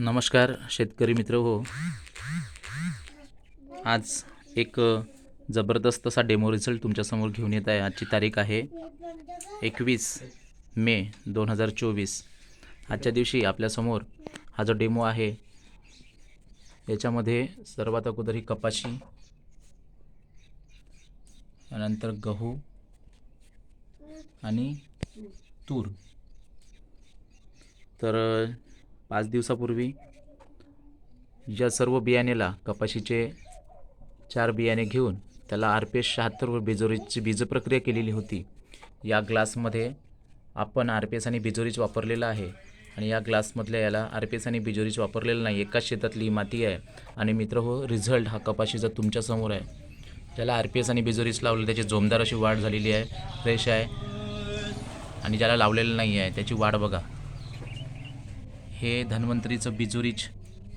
नमस्कार शेतकरी मित्र हो. आज एक जबरदस्त असा डेमो रिझल्ट तुमच्यासमोर घेऊन येत आहे. आजची तारीख आहे एकवीस मे दोन हजार चोवीस. आजच्या दिवशी आपल्यासमोर हा जो डेमो आहे याच्यामध्ये सर्वात अगोदर ही कपाशी त्यानंतर गहू आणि तूर. तर पाच दिवसापूर्वी या सर्व बियाणेला कपाशीचे चार बियाणे घेऊन त्याला आर पी एस शहात्तरवर बिजोरीची बीजप्रक्रिया केलेली होती. या ग्लासमध्ये आपण आर पी एस आणि बिजोरीच वापरलेलं आहे आणि या ग्लासमधल्या याला आर पी एस आणि बिजोरीच वापरलेलं नाही. एकाच शेतातली ही माती आहे आणि मित्र हो रिझल्ट हा कपाशीचा तुमच्यासमोर आहे. ज्याला आर पी एस आणि बिजोरीच लावलं त्याची जोमदार अशी वाढ झालेली आहे फ्रेश आहे आणि ज्याला लावलेलं नाही आहे त्याची वाढ बघा. हे धन्वंतरीचं बिजुरीच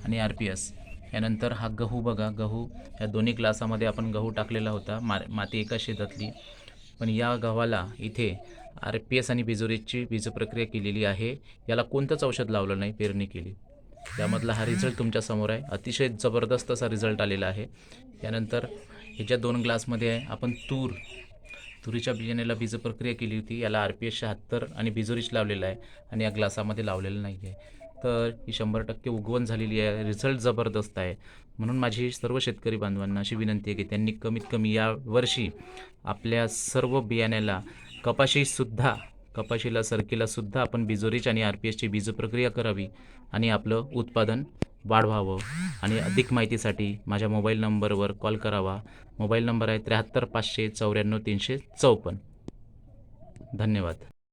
आणि आर पी एस. यानंतर हा गहू बघा गहू. या दोन्ही ग्लासामध्ये आपण गहू टाकलेला होता मा माती एका शेतातली. पण या गव्हाला इथे आर पी एस आणि बिजुरीची बीजप्रक्रिया केलेली आहे. याला कोणतंच औषध लावलं नाही पेरणी केली. त्यामधला हा रिझल्ट तुमच्यासमोर आहे. अतिशय जबरदस्त असा रिझल्ट आलेला आहे. यानंतर ह्याच्या दोन ग्लासमध्ये आपण तूर तुरीच्या बियाण्याला बीजप्रक्रिया केली होती. याला आर पी एस शहात्तर आणि बिजुरीच लावलेला आहे आणि या ग्लासामध्ये लावलेलं नाही आहे तर ही शंभर टक्के उगवण झालेली आहे. रिझल्ट जबरदस्त आहे. म्हणून माझी सर्व शेतकरी बांधवांना अशी विनंती आहे की त्यांनी कमीत कमी या वर्षी आपल्या सर्व बियाण्याला कपाशीसुद्धा कपाशीला सरकीलासुद्धा आपण बिजोरीच आणि आर पी एसची बीजप्रक्रिया करावी आणि आपलं उत्पादन वाढवावं. आणि अधिक माहितीसाठी माझ्या मोबाईल नंबरवर कॉल करावा. मोबाईल नंबर आहे त्र्याहत्तर पाचशे चौऱ्याण्णव तीनशे चौपन्न. धन्यवाद.